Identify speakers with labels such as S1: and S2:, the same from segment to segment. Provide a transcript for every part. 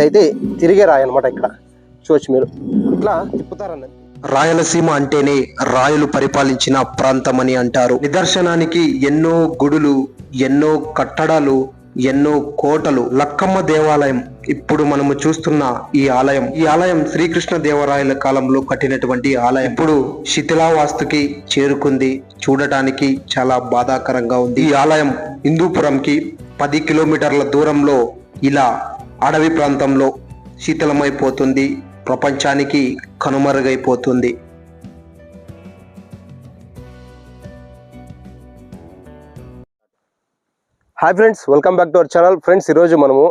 S1: ఇదైతే తిరిగే రాయి అనమాట ఇక్కడ. చూడొచ్చు మీరు. ఇట్లా తిప్పుతారన్నది
S2: రాయలసీమ అంటేనే రాయలు పరిపాలించిన ప్రాంతం అని అంటారు. నిదర్శనానికి ఎన్నో గుడులు ఎన్నో కట్టడాలు ఎన్నో కోటలు. లక్కమ్మ దేవాలయం ఇప్పుడు మనము చూస్తున్న ఈ ఆలయం. ఈ ఆలయం శ్రీకృష్ణ దేవరాయల కాలంలో కట్టినటువంటి ఆలయం. ఇప్పుడు శిథిలావాస్తుకి చేరుకుంది. చూడటానికి చాలా బాధాకరంగా ఉంది. ఈ ఆలయం హిందూపురంకి పది కిలోమీటర్ల దూరంలో ఇలా అడవి ప్రాంతంలో శీతలమైపోతుంది ప్రపంచానికి కనుమరుగైపోతుంది.
S1: Hi friends welcome back to our channel friends ఈరోజు మనము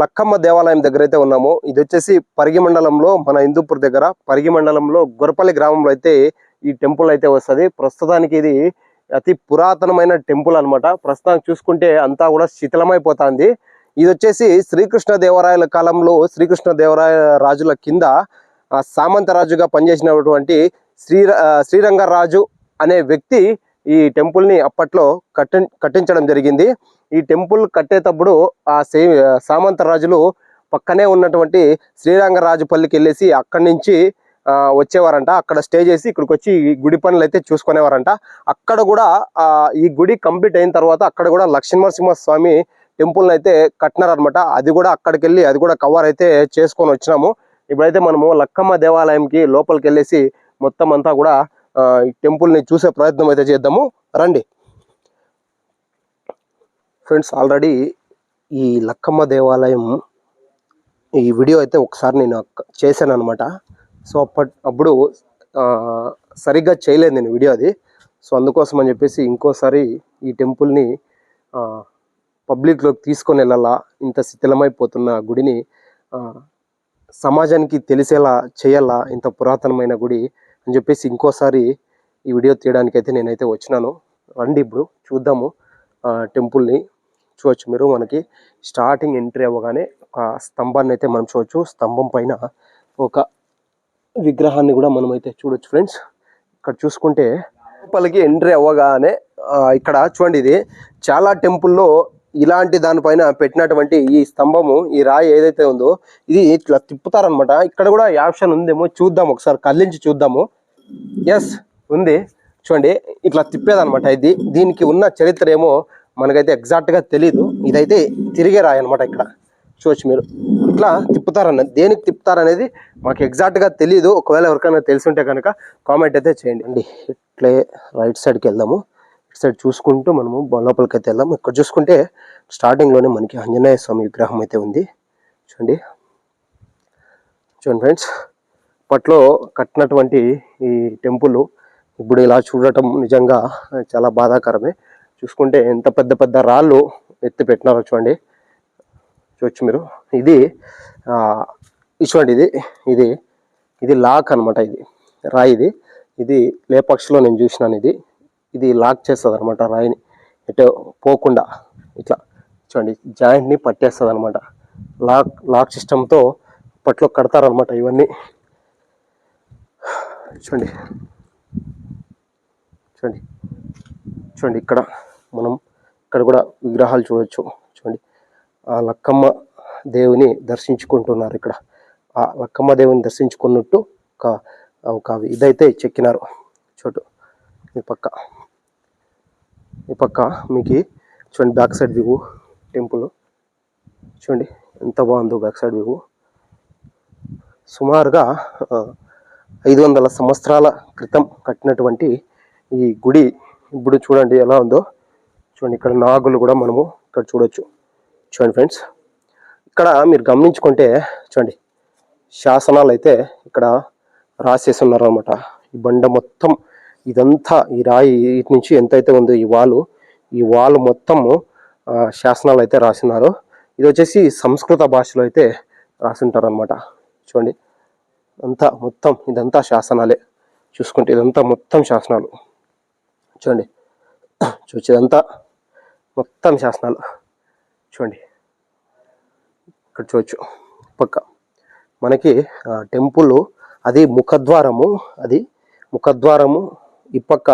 S1: లక్కమ్మ దేవాలయం దగ్గర అయితే ఉన్నాము. ఇది వచ్చేసి పరిగి మండలంలో మన హిందూపూర్ దగ్గర పరిగి మండలంలో గొరపల్లి గ్రామంలో అయితే ఈ టెంపుల్ అయితే వస్తుంది. ప్రస్తుతానికి ఇది అతి పురాతనమైన టెంపుల్ అన్నమాట. ప్రస్తుతానికి చూసుకుంటే అంతా కూడా శిథిలమైపోతుంది ఇది వచ్చేసి శ్రీకృష్ణ దేవరాయల కాలంలో శ్రీకృష్ణ దేవరాయ రాజుల కింద సామంతరాజుగా సామంత రాజుగా పనిచేసినటువంటి శ్రీ శ్రీరంగరాజు అనే వ్యక్తి ఈ టెంపుల్ని అప్పట్లో కట్టి కట్టించడం జరిగింది. ఈ టెంపుల్ కట్టేటప్పుడు ఆ సే సామంత రాజులు పక్కనే ఉన్నటువంటి శ్రీరంగరాజుపల్లికి వెళ్ళేసి అక్కడి నుంచి వచ్చేవారంట. అక్కడ స్టే చేసి ఇక్కడికి వచ్చి ఈ గుడి పనులు అయితే చూసుకునేవారంట. అక్కడ కూడా ఈ గుడి కంప్లీట్ అయిన తర్వాత అక్కడ కూడా లక్ష్మీనరసింహ స్వామి టెంపుల్ని అయితే కట్టినారనమాట అది కూడా అక్కడికి వెళ్ళి అది కూడా కవర్ అయితే చేసుకొని వచ్చినాము. ఇప్పుడైతే మనము లక్కమ్మ దేవాలయంకి లోపలికి వెళ్ళేసి మొత్తం అంతా కూడా ఈ టెంపుల్ని చూసే ప్రయత్నం అయితే చేద్దాము. రండి. ఫ్రెండ్స్ ఆల్రెడీ ఈ లక్కమ్మ దేవాలయం ఈ వీడియో అయితే ఒకసారి నేను చేశాను అనమాట సో అప్పట్ అప్పుడు సరిగ్గా చేయలేదు నేను వీడియో అది. సో అందుకోసం అని చెప్పేసి ఇంకోసారి ఈ టెంపుల్ని పబ్లిక్లోకి తీసుకొని వెళ్ళాలా? ఇంత శిథిలమైపోతున్న గుడిని సమాజానికి తెలిసేలా చేయాలా? ఇంత పురాతనమైన గుడి అని చెప్పేసి ఇంకోసారి ఈ వీడియో తీయడానికైతే నేనైతే వచ్చినాను. రండి ఇప్పుడు చూద్దాము. ఆ, టెంపుల్ని చూడొచ్చు మీరు మనకి. స్టార్టింగ్ ఎంట్రీ అవ్వగానే ఒక స్తంభాన్ని అయితే మనం చూడవచ్చు స్తంభం పైన ఒక విగ్రహాన్ని కూడా మనం అయితే చూడొచ్చు ఫ్రెండ్స్. ఇక్కడ చూసుకుంటే లోపలికి ఎంట్రీ అవ్వగానే ఇక్కడ చూడండి ఇది. చాలా టెంపుల్లో ఇలాంటి దానిపైన పెట్టినటువంటి ఈ స్తంభము ఈ రాయి ఏదైతే ఉందో ఇది ఇట్లా తిప్పుతారనమాట ఇక్కడ కూడా ఆప్షన్ ఉందేమో చూద్దాం ఒకసారి కళ్ళించి చూద్దాము. ఎస్ ఉంది. చూడండి ఇట్లా తిప్పేదనమాట ఇది. దీనికి ఉన్న చరిత్ర ఏమో మనకైతే ఎగ్జాక్ట్గా తెలీదు. ఇదైతే తిరిగే రాయి అనమాట ఇక్కడ. చూడొచ్చు మీరు. ఇట్లా తిప్పుతారన్న దేనికి తిప్పుతారనేది మాకు ఎగ్జాక్ట్గా తెలియదు ఒకవేళ ఎవరికైనా తెలిసి ఉంటే కనుక కామెంట్ అయితే చేయండి. అండి ఇట్లే రైట్ సైడ్కి వెళ్దాము. సైడ్ చూసుకుంటూ మనము లోపలికి అయితే వెళ్దాం. ఇక్కడ చూసుకుంటే స్టార్టింగ్లోనే మనకి ఆంజనేయ స్వామి విగ్రహం అయితే ఉంది. చూడండి. చూడండి ఫ్రెండ్స్ అప్పట్లో కట్టినటువంటి ఈ టెంపుల్ ఇప్పుడు ఇలా చూడటం నిజంగా చాలా బాధాకరమే. చూసుకుంటే ఎంత పెద్ద పెద్ద రాళ్ళు ఎత్తి పెట్టినారో చూడండి. చూడొచ్చు మీరు. ఇది చూడండి ఇది ఇది ఇది లాక్ అనమాట ఇది. రాయి ఇది. ఇది లేపక్షలో నేను చూసినాను ఇది. ఇది లాక్ చేస్తుంది అనమాట రాయిని. ఇటు పోకుండా ఇట్లా చూడండి జాయింట్ని పట్టేస్తుంది అనమాట లాక్ లాక్ సిస్టంతో పట్లో కడతారనమాట ఇవన్నీ. చూడండి. చూడండి. చూడండి ఇక్కడ మనం ఇక్కడ కూడా విగ్రహాలు చూడవచ్చు చూడండి. ఆ లక్కమ్మ దేవుని దర్శించుకుంటున్నారు ఇక్కడ. ఆ లక్కమ్మ దేవుని దర్శించుకున్నట్టు ఒక ఒక ఇదైతే చెక్కినారు. చోటు ఈ పక్క. ఈ పక్క మీకు చూడండి బ్యాక్ సైడ్ వ్యూ టెంపుల్. చూడండి ఎంత బాగుందో బ్యాక్ సైడ్ వ్యూ. సుమారుగా ఐదు వందల సంవత్సరాల క్రితం కట్టినటువంటి ఈ గుడి ఇప్పుడు చూడండి ఎలా ఉందో. చూడండి ఇక్కడ నాగులు కూడా మనము ఇక్కడ చూడొచ్చు. చూడండి ఫ్రెండ్స్ ఇక్కడ మీరు గమనించుకుంటే చూడండి శాసనాలు అయితే ఇక్కడ రాసేసి ఉన్నారు అనమాట ఈ బండ మొత్తం ఇదంతా ఈ రాయి ఇటు నుంచి ఎంతైతే ఉందో ఈ వాలు ఈ వాలు మొత్తము శాసనాలు అయితే రాసినారు. ఇది వచ్చేసి సంస్కృత భాషలో అయితే రాసింటారు అనమాట చూడండి. అంతా మొత్తం ఇదంతా శాసనాలే. చూసుకుంటే ఇదంతా మొత్తం శాసనాలు. చూడండి. చూచేదంతా ఇదంతా మొత్తం శాసనాలు. చూడండి. ఇక్కడ చూడొచ్చు. పక్క. మనకి టెంపుల్ అది ముఖద్వారము అది ముఖద్వారము ఈ పక్క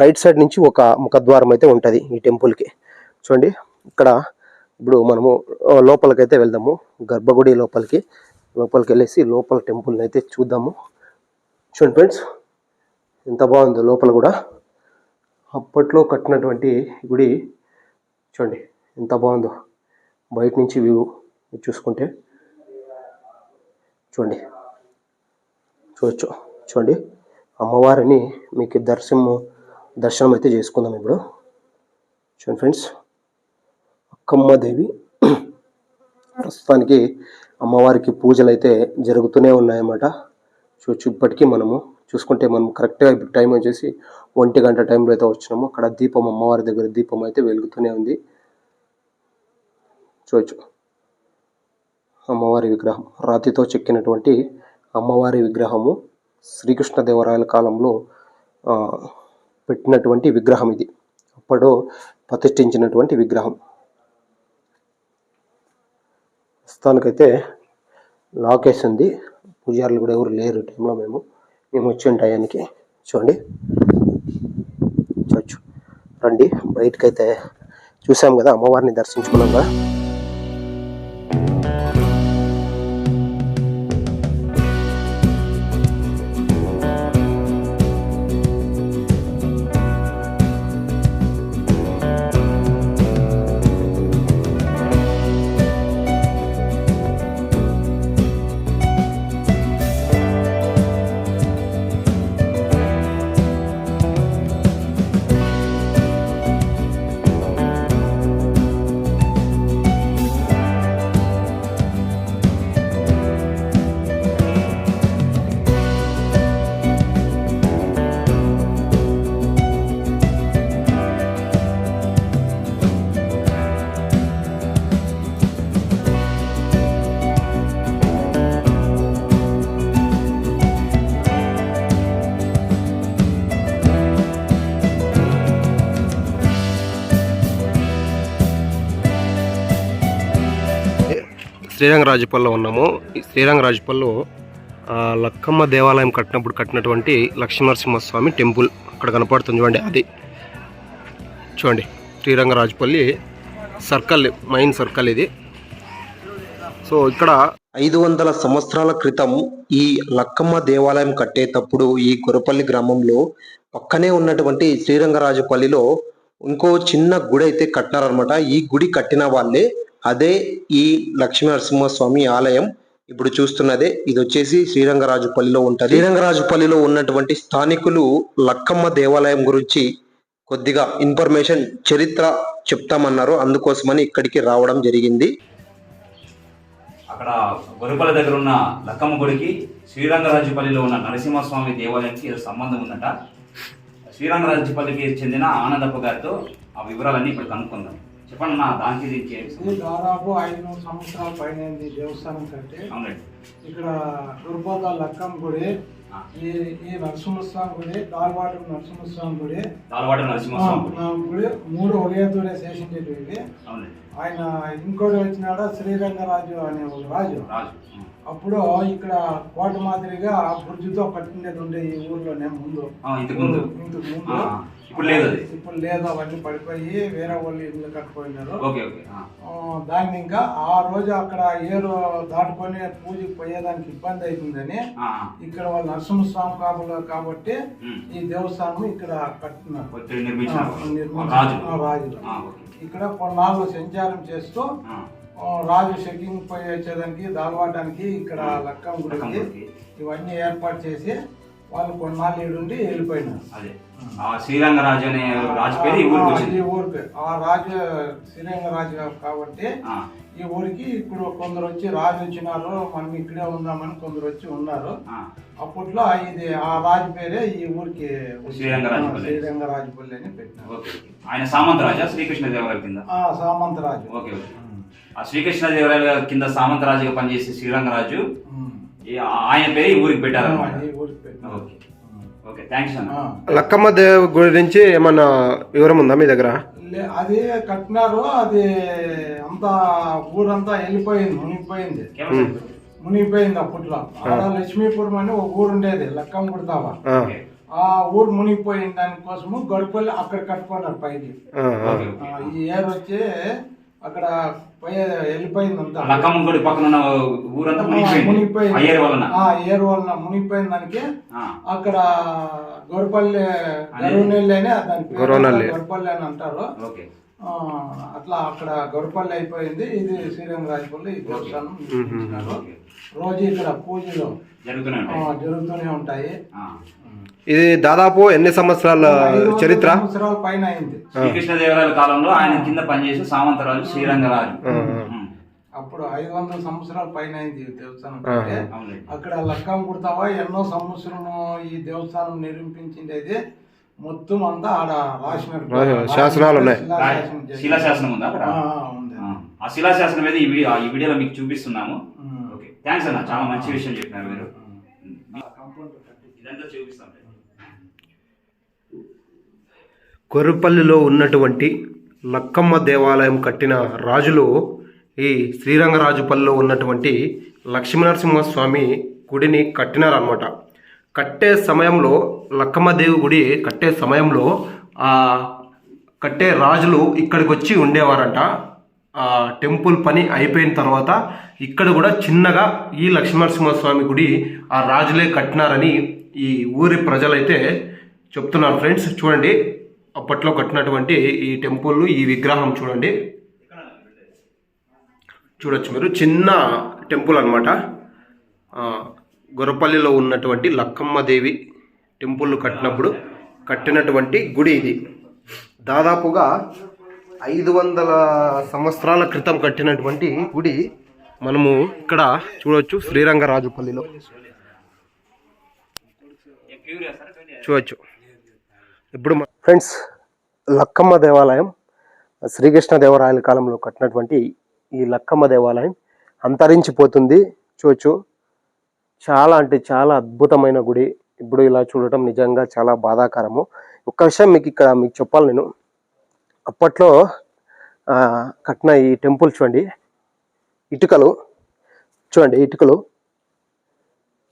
S1: రైట్ సైడ్ నుంచి ఒక ముఖద్వారం అయితే ఉంటుంది ఈ టెంపుల్కి చూడండి ఇక్కడ ఇప్పుడు మనము లోపలికైతే వెళ్దాము. గర్భగుడి లోపలికి లోపలికి వెళ్ళేసి లోపల టెంపుల్ని అయితే చూద్దాము. చూడండి ఫ్రెండ్స్ ఎంత బాగుందో లోపల కూడా. అప్పట్లో కట్టినటువంటి గుడి చూడండి ఎంత బాగుందో. బయట నుంచి వ్యూ చూసుకుంటే చూడండి. చూడొచ్చు చూడండి. అమ్మవారిని మీకు దర్శనం దర్శనం అయితే చేసుకుందాం ఇప్పుడు. చూడండి ఫ్రెండ్స్ అక్కమ్మ దేవి ప్రస్తుతానికి అమ్మవారికి పూజలు అయితే జరుగుతూనే ఉన్నాయన్నమాట. చూచి ఇప్పటికీ మనము చూసుకుంటే మనం కరెక్ట్గా ఇప్పుడు టైం వచ్చేసి ఒంటి గంట టైంలో అయితే వచ్చినాము. అక్కడ దీపం అమ్మవారి దగ్గర దీపం అయితే వెలుగుతూనే ఉంది. చూచు అమ్మవారి విగ్రహం రాతితో చెక్కినటువంటి అమ్మవారి విగ్రహము. శ్రీకృష్ణదేవరాయల కాలంలో పెట్టినటువంటి విగ్రహం ఇది. అప్పుడు ప్రతిష్ఠించినటువంటి విగ్రహం. ప్రస్తుతానికైతే లాకేస్ ఉంది పూజారులు కూడా ఎవరు లేరు టైంలో మేము. మేము వచ్చిన టయానికి చూడండి. చూడొచ్చు రండి. బయటకైతే చూసాం కదా అమ్మవారిని దర్శించుకున్నాం కదా. శ్రీరంగరాజుపల్లిలో ఉన్నాము. ఈ శ్రీరంగరాజుపల్లిలో లక్కమ్మ దేవాలయం కట్టినప్పుడు కట్టినటువంటి లక్ష్మీనరసింహస్వామి టెంపుల్ అక్కడ కనపడుతుంది చూడండి. అది చూడండి. శ్రీరంగరాజుపల్లి సర్కిల్ మెయిన్ సర్కిల్ ఇది. సో ఇక్కడ
S2: ఐదు వందల సంవత్సరాల క్రితం ఈ లక్కమ్మ దేవాలయం కట్టేటప్పుడు ఈ గురపల్లి గ్రామంలో పక్కనే ఉన్నటువంటి శ్రీరంగరాజుపల్లిలో ఇంకో చిన్న గుడి అయితే కట్టినారనమాట ఈ గుడి కట్టిన వాళ్ళే అదే ఈ లక్ష్మీ నరసింహస్వామి ఆలయం ఇప్పుడు చూస్తున్నదే. ఇది వచ్చేసి శ్రీరంగరాజుపల్లిలో ఉంటుంది. శ్రీరంగరాజుపల్లిలో ఉన్నటువంటి స్థానికులు లక్కమ్మ దేవాలయం గురించి కొద్దిగా ఇన్ఫర్మేషన్ చరిత్ర చెప్తామన్నారు. అందుకోసమని ఇక్కడికి రావడం జరిగింది.
S3: అక్కడ గొరపల్లి దగ్గర ఉన్న లక్కమ్మ గుడికి శ్రీరంగరాజుపల్లిలో ఉన్న నరసింహస్వామి దేవాలయానికి ఏదో సంబంధం ఉందట. శ్రీరంగరాజుపల్లికి చెందిన ఆనందప్ప గారితో ఆ వివరాలన్నీ ఇప్పుడు కనుక్కుందాం. చెప్పండి నా దానికి?
S4: దాదాపు ఐదు సంవత్సరాల పైన దేవస్థానం
S3: అవునండి.
S4: ఇక్కడ దుర్బోధ లక్కం గుడి. ఈ ఈ నరసింహస్వామి గుడి దాల్వాడు నరసింహస్వామి గుడి
S3: దాలవాడ నరసింహస్వామి గుడి.
S4: మూడు ఒకే తోడే చేసిండేటివి ఆయన ఇంకోటి వచ్చినాడ? శ్రీరంగరాజు అనే ఒక రాజు. అప్పుడు ఇక్కడ కోట మాదిరిగా బ్రిడ్జితో కట్టిండేది ఉండే ఈ ఊర్లోనే ముందు.
S3: ఆ, ఇంతకు ముందు. ఇప్పుడు లేదు అది.
S4: ఇప్పుడు లేదు అవన్నీ పడిపోయి వేరే వాళ్ళు ఇల్లు కట్టుకున్నారు
S3: ఓకే ఓకే
S4: దాన్ని ఇంకా ఆ రోజు అక్కడ ఏరు దాటుకొని పూజకి పోయేదానికి ఇబ్బంది అవుతుందని ఇక్కడ వాళ్ళు నరసింహస్వామి కాబు కాబట్టి. ఈ దేవస్థానం ఇక్కడ నిర్మించారు.
S3: రాజు
S4: ఇక్కడ కొన్నాళ్ళు సంచారం చేస్తూ రాజు షెకింగ్ పోయి వచ్చేదానికి దాల్వాటానికి ఇక్కడ లక్కం గుడికి. ఇవన్నీ ఏర్పాటు చేసి వాళ్ళు కొన్నాళ్ళు ఈడుండి వెళ్ళిపోయినారు.
S3: అదే. ఆ శ్రీరంగరాజు అనే రాజు పేరు ఈ ఊరికి
S4: ఆ,
S3: వచ్చింది.
S4: ఈ ఊరికి ఆ రాజు శ్రీరంగ రాజు కాబట్టి ఈ ఊరికి ఇప్పుడు కొందరు వచ్చి రాజు వచ్చినారు మనం ఇక్కడే ఉందామని కొందరు వచ్చి ఉన్నారు. అప్పట్లో ఇది ఆ రాజు పేరే ఈ ఊరికి. ఆ, శ్రీరంగరాజుపల్లి అని పెట్టినారు.
S3: ఆయన సామంత రాజా? శ్రీకృష్ణ దేవరాయల కింద?
S4: సామంత రాజు.
S3: Okay okay. ఆ శ్రీకృష్ణ దేవరాయల కింద సామంత రాజుగా పనిచేసే శ్రీరంగరాజు ఆయన పేరు ఈ ఊరికి పెట్టారన్నమాట. ఓకే. ఓకే థ్యాంక్స్ అన్న.
S1: లక్కమ్మ దేవి గురించి ఏమన్నా వివరం ఉందా మీ దగ్గర?
S4: లే- అది కట్టినారు అది అంతా ఊరంతా వెళ్ళిపోయింది మునిగిపోయింది.
S3: కేవలం
S4: మునిగిపోయింది అప్పట్లో. ఆడ లక్ష్మీపురం అని ఒక ఊరు ఉండేది లక్కం కుడతావా
S1: ఆ,
S3: ఓకే.
S4: ఆ ఊరు మునిగిపోయిన దానికోసము గడుపల్లి అక్కడ కట్టుకున్నారు పైకి.
S3: ఓకే
S4: ఆ, ఈ ఏర్ వచ్చి అక్కడ పోయే వెళ్ళిపోయింది అంతా.
S3: లక్కమ్మ గుడి పక్కన ఉన్న ఊరంతా మునిగిపోయింది. అయ్యేరు వలన.
S4: ఆ ఏరు వలన మునిగిపోయిన దానికి అక్కడ గొరపల్లి గరువునెల్లి అని దాని. గొరపల్లి అని అంటారు. అట్లా అక్కడ గొరపల్లి అయిపోయింది. ఇది శ్రీరంగరాజపల్లి దేవస్థానం. రోజు ఇక్కడ పూజలు
S3: జరుగుతూనే
S4: ఆ,
S3: ఉంటాయి
S4: జరుగుతూనే ఉంటాయి.
S3: ఆ.
S1: ఇది దాదాపు ఎన్ని సంవత్సరాల చరిత్ర?
S4: సంవత్సరాల పైన అయింది.
S3: శ్రీకృష్ణదేవరాయల కాలంలో ఆయన కింద పనిచేసి సామంతరాజు శ్రీరంగరాజు.
S4: అప్పుడు ఐదు వందల సంవత్సరాల పైన అయింది దేవస్థానం. అక్కడ లక్కం కుడతావా ఎన్నో సంవత్సరము ఈ దేవస్థానం నిర్మించిండేది మొత్తం అంతా ఆడ రాసినారు
S1: శాసనాలు ఉన్నాయి.
S4: శిలాశాసనం
S3: ఉందా అక్కడ?
S4: ఆ, ఉంది.
S3: శిలాశాసనం మీద ఈ వీడియో ఈ వీడియోలో మీకు చూపిస్తున్నాము. ఓకే. థ్యాంక్స్ అన్న చాలా మంచి విషయం చెప్పినారు మీరు. ఇదంతా చూపిస్తాం.
S1: కొర్రపల్లిలో ఉన్నటువంటి లక్కమ్మ దేవాలయం కట్టిన రాజులు ఈ శ్రీరంగరాజుపల్లిలో ఉన్నటువంటి లక్ష్మీనరసింహస్వామి గుడిని కట్టినారనమాట కట్టే సమయంలో లక్కమ్మదేవి గుడి కట్టే సమయంలో ఆ కట్టే రాజులు ఇక్కడికి వచ్చి ఉండేవారంట. ఆ టెంపుల్ పని అయిపోయిన తర్వాత ఇక్కడ కూడా చిన్నగా ఈ లక్ష్మీనరసింహస్వామి గుడి ఆ రాజులే కట్టినారని ఈ ఊరి ప్రజలైతే చెప్తున్నారు ఫ్రెండ్స్. చూడండి. అప్పట్లో కట్టినటువంటి ఈ టెంపుల్ ఈ విగ్రహం చూడండి. చూడొచ్చు మీరు. చిన్న టెంపుల్ అనమాట గొరపల్లిలో ఉన్నటువంటి లక్కమ్మ దేవి టెంపుల్ కట్టినప్పుడు కట్టినటువంటి గుడి ఇది. దాదాపుగా ఐదు వందల సంవత్సరాల క్రితం కట్టినటువంటి గుడి మనము ఇక్కడ చూడవచ్చు శ్రీరంగరాజుపల్లిలో. చూడవచ్చు ఇప్పుడు ఫ్రెండ్స్ లక్కమ్మ దేవాలయం శ్రీకృష్ణ దేవరాయల కాలంలో కట్టినటువంటి ఈ లక్కమ్మ దేవాలయం అంతరించిపోతుంది. చూచు చాలా అంటే చాలా అద్భుతమైన గుడి. ఇప్పుడు ఇలా చూడటం నిజంగా చాలా బాధాకరము. ఒక్క విషయం మీకు ఇక్కడ మీకు చెప్పాలి నేను. అప్పట్లో కట్టిన ఈ టెంపుల్ చూడండి. ఇటుకలు. చూడండి ఇటుకలు.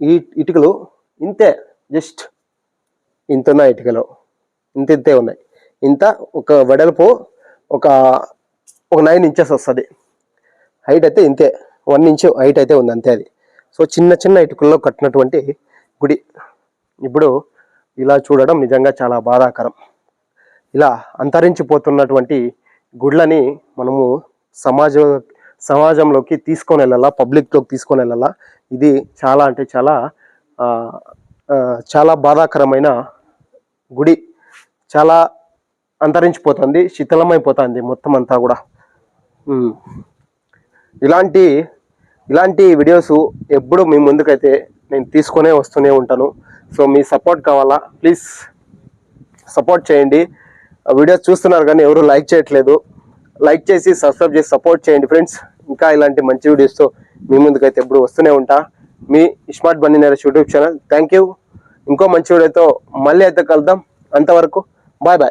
S1: ఈ ఇటుకలు ఇంతే. జస్ట్ ఇంత ఇటుకలు. ఇంత ఇంతే ఉన్నాయి. ఇంత ఒక వెడల్పు ఒక ఒక నైన్ ఇంచెస్ వస్తుంది. హైట్ అయితే ఇంతే. వన్ ఇంచ్ హైట్ అయితే ఉంది అంతే అది. సో చిన్న చిన్న ఇటుకల్లో కట్టినటువంటి గుడి. ఇప్పుడు ఇలా చూడడం నిజంగా చాలా బాధాకరం. ఇలా అంతరించిపోతున్నటువంటి గుడ్లని మనము సమాజ సమాజంలోకి తీసుకొని వెళ్ళాలా పబ్లిక్లోకి తీసుకొని వెళ్ళాలా ఇది చాలా అంటే చాలా చాలా బాధాకరమైన గుడి. చాలా అంతరించిపోతుంది శిథిలమైపోతుంది మొత్తం అంతా కూడా. ఇలాంటి ఇలాంటి వీడియోస్ ఎప్పుడు మీ ముందుకైతే నేను తీసుకొనే వస్తూనే ఉంటాను. సో మీ సపోర్ట్ కావాలా? ప్లీజ్ సపోర్ట్ చేయండి. ఆ వీడియోస్ చూస్తున్నారు కానీ ఎవరు లైక్ చేయట్లేదు. లైక్ చేసి సబ్స్క్రైబ్ చేసి సపోర్ట్ చేయండి ఫ్రెండ్స్ ఇంకా ఇలాంటి మంచి వీడియోస్తో మీ ముందుకైతే ఎప్పుడు వస్తూనే ఉంటా. మీ smart Bunny Naresh YouTube channel thank you ఇంకో మంచి వీడియోతో మళ్ళీ అయితే కలుద్దాం. అంతవరకు Bye bye.